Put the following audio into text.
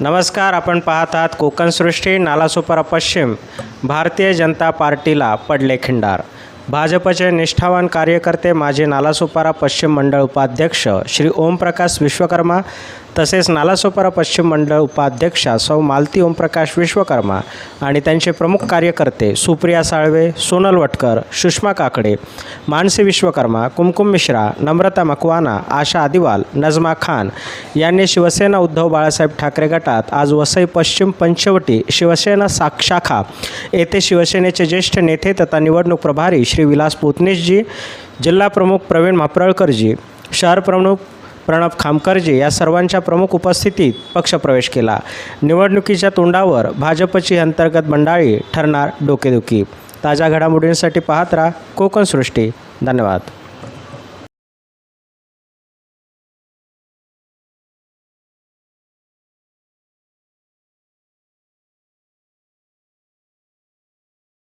नमस्कार आपण पाहत आहात कोकणसृष्टी नालासोपारा पश्चिम. भारतीय जनता पार्टीला पडले खिंडार. भाजपचे निष्ठावान कार्यकर्ते माजी नालासोपारा पश्चिम मंडळ उपाध्यक्ष श्री ओमप्रकाश विश्वकर्मा तसेच नालासोपारा पश्चिम मंडळ उपाध्यक्षा सौ मालती ओमप्रकाश विश्वकर्मा आणि त्यांचे प्रमुख कार्यकर्ते सुप्रिया साळवे सोनल वटकर सुषमा काकडे मानसी विश्वकर्मा कुमकुम मिश्रा नम्रता मकवाना आशा आदिवाल नजमा खान यांनी शिवसेना उद्धव बाळासाहेब ठाकरे गटात आज वसई पश्चिम पंचवटी शिवसेना साक शाखा येथे शिवसेनेचे ज्येष्ठ नेते तथा निवडणूक प्रभारी श्री विलास पोतनीसजी जिल्हा प्रमुख प्रवीण मापरळकरजी शहर प्रमुख प्रणब खामकरजी या सर्वांच्या प्रमुख उपस्थितीत पक्षप्रवेश केला. निवडणुकीच्या तोंडावर भाजपची अंतर्गत मंडाळी ठरणार डोकेदुखी. ताज्या घडामोडींसाठी पाहत राहा कोकण सृष्टी. धन्यवाद.